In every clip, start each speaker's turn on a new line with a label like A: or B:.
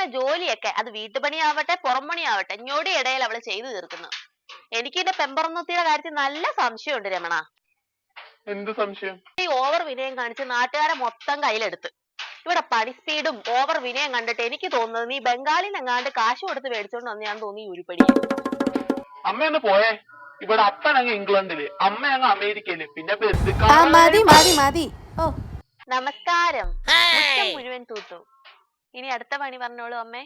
A: ചെയ്യുന്ന ജോലിയൊക്കെ അത് വീട്ടുപണിയാവട്ടെ പുറംപണിയാവട്ടെ ഞൊടി ഇടയിൽ അവൾ ചെയ്തു തീർക്കുന്നു. എനിക്ക് എന്റെ പെമ്പറന്നത്തിയുടെ കാര്യത്തിൽ നല്ല സംശയമുണ്ട് രമണ.
B: എന്ത് സംശയം?
A: ഈ ഓവർ വിനയം കാണിച്ച് നാട്ടുകാരെ മൊത്തം കയ്യിലെടുത്ത്. ഇവിടെ പണി സ്പീഡും ഓവർ വിനയം കണ്ടിട്ട് എനിക്ക് തോന്നുന്നത് നീ ബംഗാളിൽ എങ്ങാണ്ട് കാശ് കൊടുത്ത് മേടിച്ചോണ്ട് വന്ന് ഞാൻ തോന്നി ഉരുപ്പടി.
B: അമ്മ ഒന്ന് പോയേ. ഇവിടെ അപ്പൻ അങ്ങ് ഇംഗ്ലണ്ടിൽ അമ്മ അങ്ങ് അമേരിക്കയിൽ പിന്നെ
C: ആ
B: ബന്ധുക്കാർ
C: മതി മതി മതി. ഓ.
A: നമസ്കാരം. മുഴുവൻ തൂത്തു. ഇനി അടുത്ത പണി പറഞ്ഞോളൂ അമ്മേ.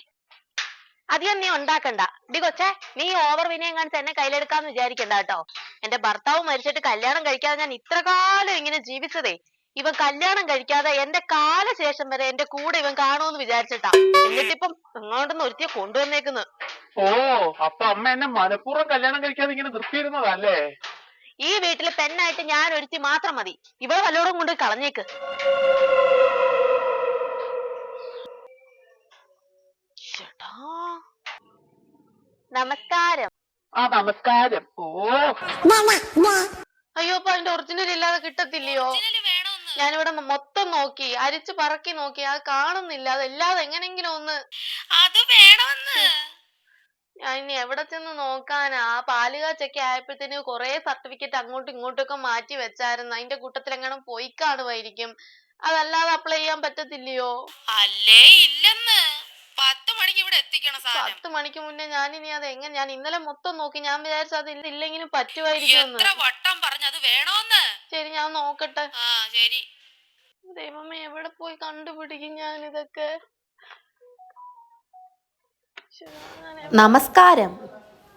A: അധികം നീ ഉണ്ടാക്കണ്ട. ഡി കൊച്ചേ നീ ഓവർ വിനയം കാണിച്ച് എന്നെ കയ്യിലെടുക്കാന്ന് വിചാരിക്കണ്ട കേട്ടോ. എന്റെ ഭർത്താവ് മരിച്ചിട്ട് കല്യാണം കഴിക്കാതെ ഞാൻ ഇത്ര കാലം ഇങ്ങനെ ജീവിച്ചതേ. ഇവൻ കല്യാണം കഴിക്കാതെ എന്റെ കാലശേഷം വരെ എന്റെ കൂടെ ഇവൻ കാണുമെന്ന് വിചാരിച്ചിട്ടാ. എന്നിട്ടിപ്പം ഇങ്ങോട്ടൊന്ന് ഒരുത്തിയെ കൊണ്ടുവന്നേക്കുന്നു.
B: ഓ അപ്പൊ അമ്മ എന്നെ മനഃപൂർവം കല്യാണം കഴിക്കാതെ ഇങ്ങനെ നിർത്തിയിരുന്നതല്ലേ?
A: ഈ വീട്ടിൽ പെണ്ണായിട്ട് ഞാൻ ഒരുത്തി മാത്രം മതി. ഇവളെ വല്ലോടും കൊണ്ട് കളഞ്ഞേക്ക്. നമസ്കാരം.
B: ആ നമസ്കാരം. ഓ.
A: അയ്യോ അപ്പൊ അതിന്റെ ഒറിജിനൽ ഇല്ലാതെ കിട്ടത്തില്ലയോ? ഞാനിവിടെ മൊത്തം നോക്കി അരിച്ചു പറക്കി നോക്കി അത് കാണുന്നില്ല അതല്ലാതെ എങ്ങനെങ്കിലും ഒന്ന്.
D: അത് വേണമെന്ന്
A: ഞാൻ ഇനി എവിടെ ചെന്ന് നോക്കാനാ? ആ പാലുകാച്ചൊക്കെ ആയപ്പോഴത്തേന് കൊറേ സർട്ടിഫിക്കറ്റ് അങ്ങോട്ടും ഇങ്ങോട്ടൊക്കെ മാറ്റി വെച്ചായിരുന്നു. അതിന്റെ കൂട്ടത്തിൽ എങ്ങനെ പോയി കാണുമായിരിക്കും. അതല്ലാതെ അപ്ലൈ ചെയ്യാൻ പറ്റത്തില്ലയോ?
D: അല്ലേ ഇല്ലെന്ന്. പത്ത് മണിക്ക് ഇവിടെ എത്തിക്കണം സാധനം.
A: പത്ത് മണിക്ക് മുന്നേ ഞാൻ ഇനി അത് എങ്ങനെ ഞാൻ ഇന്നലെ മൊത്തം നോക്കി. ഞാൻ വിചാരിച്ചു അത് ഇല്ലെങ്കിലും പറ്റുമായിരിക്കും
D: എത്ര വട്ടം പറഞ്ഞു അത് വേണോന്ന്?
A: ശരി ഞാൻ നോക്കട്ടെ.
D: ആ ശരി.
A: ദൈവമേ എവിടെ പോയി കണ്ടുപിടിക്കും ഞാൻ ഇതൊക്കെ നമസ്കാരം എന്താണ് എവിടെ-
C: നമസ്കാരം.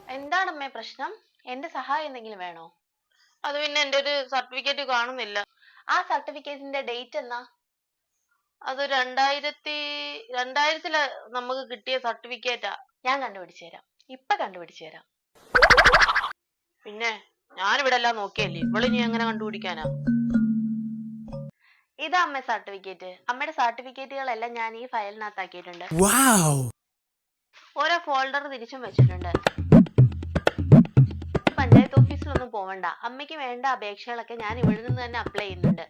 A: എന്താണമ്മേ പ്രശ്നം? എന്റെ സഹായം എന്തെങ്കിലും വേണോ? അത് പിന്നെ എന്റെ ഒരു സർട്ടിഫിക്കറ്റ് കാണുന്നില്ല. ആ സർട്ടിഫിക്കറ്റിന്റെ ഡേറ്റ് എന്നാ അത് രണ്ടായിരത്തി രണ്ടായിരത്തിൽ നമുക്ക് കിട്ടിയ സർട്ടിഫിക്കറ്റാ. ഞാൻ കണ്ടുപിടിച്ചു തരാം. ഇപ്പൊ കണ്ടുപിടിച്ചു തരാം. പിന്നെ ഞാനിവിടെ എല്ലാം നോക്കിയല്ലേ? ഇവളിനി എങ്ങനെ കണ്ടുപിടിക്കാനാ? ഇതാ അമ്മ സർട്ടിഫിക്കറ്റ്. അമ്മയുടെ സർട്ടിഫിക്കറ്റുകളെല്ലാം ഞാൻ ഈ ഫയലിനകത്താക്കിയിട്ടുണ്ട്. ഓരോ ഫോൾഡർ തിരിച്ചും വെച്ചിട്ടുണ്ട്. പഞ്ചായത്ത് ഓഫീസിലൊന്നും പോവണ്ട. അമ്മയ്ക്ക് വേണ്ട അപേക്ഷകളൊക്കെ ഞാൻ ഇവിടെ നിന്ന് തന്നെ അപ്ലൈ ചെയ്യുന്നുണ്ട്.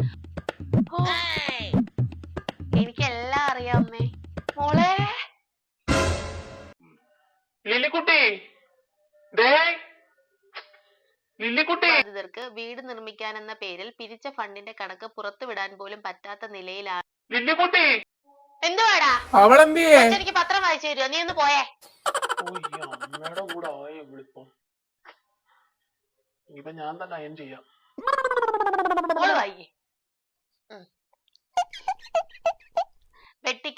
A: എനിക്കെല്ലാം അറിയാം അമ്മേ മോളെ.
B: ലില്ലിക്കുട്ടി. ദേ. ലില്ലിക്കുട്ടി.
A: ബാധിതർക്ക് വീട് നിർമ്മിക്കാൻ എന്ന പേരിൽ പിരിച്ച ഫണ്ടിന്റെ കണക്ക് പുറത്തുവിടാൻ പോലും പറ്റാത്ത നിലയിലാണ്
B: ലില്ലിക്കുട്ടി.
A: എന്തുവാടാ?
E: അവളെന്തിയേ?
A: എനിക്ക് പത്രം വായിച്ചു തരുമോ നീ ഒന്ന് പോയേ.
B: അമ്മയുടെ കൂടെ ആയ ഇവളിപ്പം ഇപ്പൊ ഞാൻ തന്നെ അയൻ ചെയ്യാം.
A: മോൾ വായിക്കേ.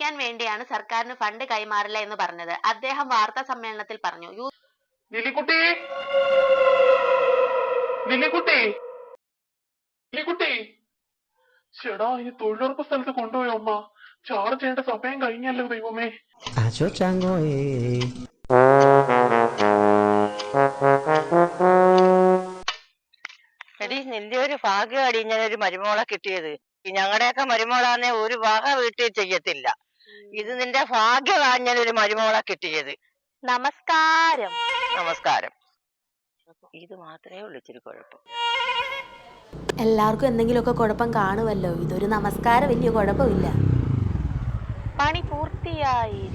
A: വെട്ടിക്കാൻ വേണ്ടിയാണ് സർക്കാരിന് ഫണ്ട് കൈമാറില്ല എന്ന് പറഞ്ഞത്. അദ്ദേഹം വാർത്താ സമ്മേളനത്തിൽ പറഞ്ഞു. യു
B: ചേടാ തൊഴിലുറപ്പ് സ്ഥലത്ത് കൊണ്ടുപോയി അമ്മ ചാർജ് ചെയ്യേണ്ട സമയം കഴിഞ്ഞല്ലോ ദൈവമേ.
F: എടി നിന്റെ ഒരു ഭാഗ്യമാടി ഇങ്ങനെ ഒരു മരുമോളെ കിട്ടിയത്. ഞങ്ങളുടെയൊക്കെ മരുമോളാന്നെ ഒരു വക വീട്ടിൽ ചെയ്യത്തില്ല. ഇത് നിന്റെ ഭാഗ്യമാ ഞാൻ ഒരു മരുമോളെ കിട്ടിയത്.
A: നമസ്കാരം.
F: നമസ്കാരം. ഇത് മാത്രമേ ഉള്ളൂ ഇച്ചിരി കുഴപ്പം.
C: എല്ലാവർക്കും എന്തെങ്കിലുമൊക്കെ കുഴപ്പം കാണുമല്ലോ. ഇതൊരു നമസ്കാരം വലിയ കുഴപ്പമില്ല.
A: പണി പൂർത്തിയായി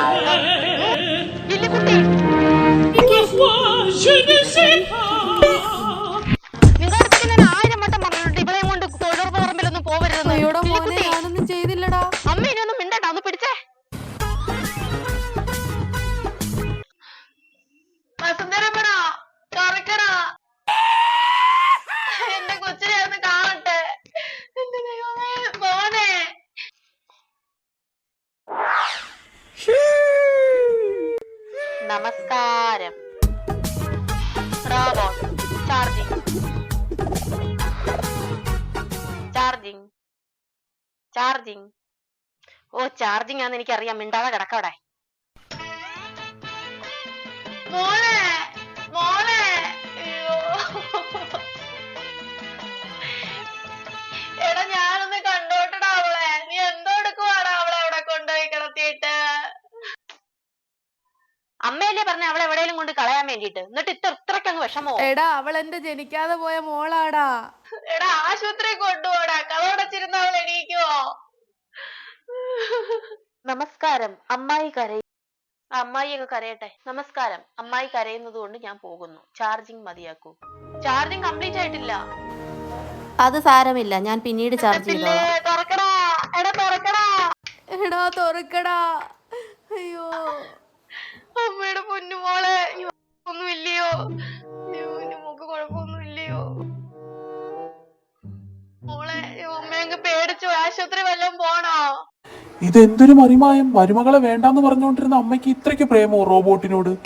A: നിങ്ങളുടെ നമസ്കാരം. റോബോട്ട് ചാർജിംഗ് ചാർജിംഗ് ചാർജിംഗ് ഓ ചാർജിങ് ആണെന്ന് എനിക്കറിയാം. മിണ്ടാതെ കിടക്കവിടെ വേണ്ടിട്ട്. എന്നിട്ട് ഇത്ര ഇത്രക്കങ്ങ് വിഷമോ?
C: എടാ അവൾ എന്റെ ജനിക്കാതെ പോയ മോളാടാ.
A: എടാ ആശുപത്രി കൊണ്ടുപോടാ. കളോടച്ചിരുന്ന അവൾ എണീക്കുവോ? നമസ്കാരം. അമ്മായി കരയും അമ്മായി ഒക്കെ കരയട്ടെ. നമസ്കാരം. അമ്മായി കരയുന്നത് കൊണ്ട് ഞാൻ പോകുന്നു. ചാർജിങ് മതിയാക്കൂ. ചാർജിങ് കംപ്ലീറ്റ് ആയിട്ടില്ല.
C: അത് സാരമില്ല. ഞാൻ പിന്നീട് ചാർജ് ചെയ്തോളാം.
A: തുറക്കടാ. എടാ തുറക്കടാ.
C: എടാ തുറക്കടാ.
B: ഇതെന്തൊരു മറിമായം? മരുമകളെ വേണ്ടാന്ന് പറഞ്ഞുകൊണ്ടിരുന്ന അമ്മയ്ക്ക് ഇത്രയ്ക്ക് പ്രേമോ റോബോട്ടിനോട്?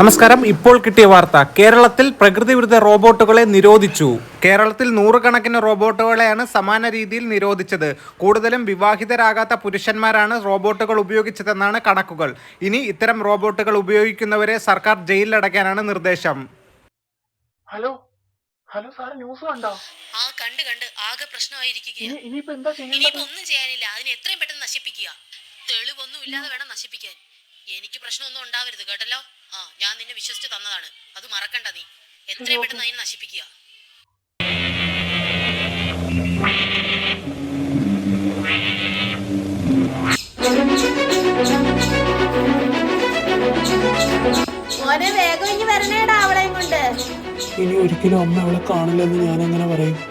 E: നമസ്കാരം. ഇപ്പോൾ കിട്ടിയ വാർത്ത. കേരളത്തിൽ പ്രകൃതി വിരുദ്ധ റോബോട്ടുകളെ നിരോധിച്ചു. കേരളത്തിൽ നൂറുകണക്കിന് റോബോട്ടുകളെയാണ് സമാന രീതിയിൽ നിരോധിച്ചത്. കൂടുതലും വിവാഹിതരാകാത്ത പുരുഷന്മാരാണ് റോബോട്ടുകൾ ഉപയോഗിച്ചതെന്നാണ് കണക്കുകൾ. ഇനി ഇത്തരം റോബോട്ടുകൾ ഉപയോഗിക്കുന്നവരെ സർക്കാർ ജയിലിലടയ്ക്കാനാണ് നിർദ്ദേശം.
B: ഹലോ? ഹലോ സാർ ന്യൂസ് കണ്ടോ?
D: ആ കണ്ട് കണ്ട്. ആകെ പ്രശ്നമായിരിക്കുകയാണ്
B: ഇനി ഇനിയിപ്പോ എന്താ
D: ഇനിയിപ്പോ ഒന്നും ചെയ്യാനില്ല. അതിനെ എത്രയും പെട്ടെന്ന് നശിപ്പിക്കുക. തെളിവൊന്നും ഇല്ലാതെ വേണം നശിപ്പിക്കാൻ. എനിക്ക് പ്രശ്നമൊന്നും ഉണ്ടാവരുത് കേട്ടല്ലോ? ആ ഞാൻ നിന്നെ വിശ്വസിച്ച് തന്നതാണ്. അത് മറക്കണ്ട നീ. എത്രയും പെട്ടെന്ന് അതിനെ നശിപ്പിക്കുക.
C: മോനെ വേഗം ഇനി വരണേടാ അവളെയും കൊണ്ട്.
B: ഇനി ഒരിക്കലും അമ്മ അവളെ കാണില്ലെന്ന് ഞാൻ എങ്ങനെ പറയും.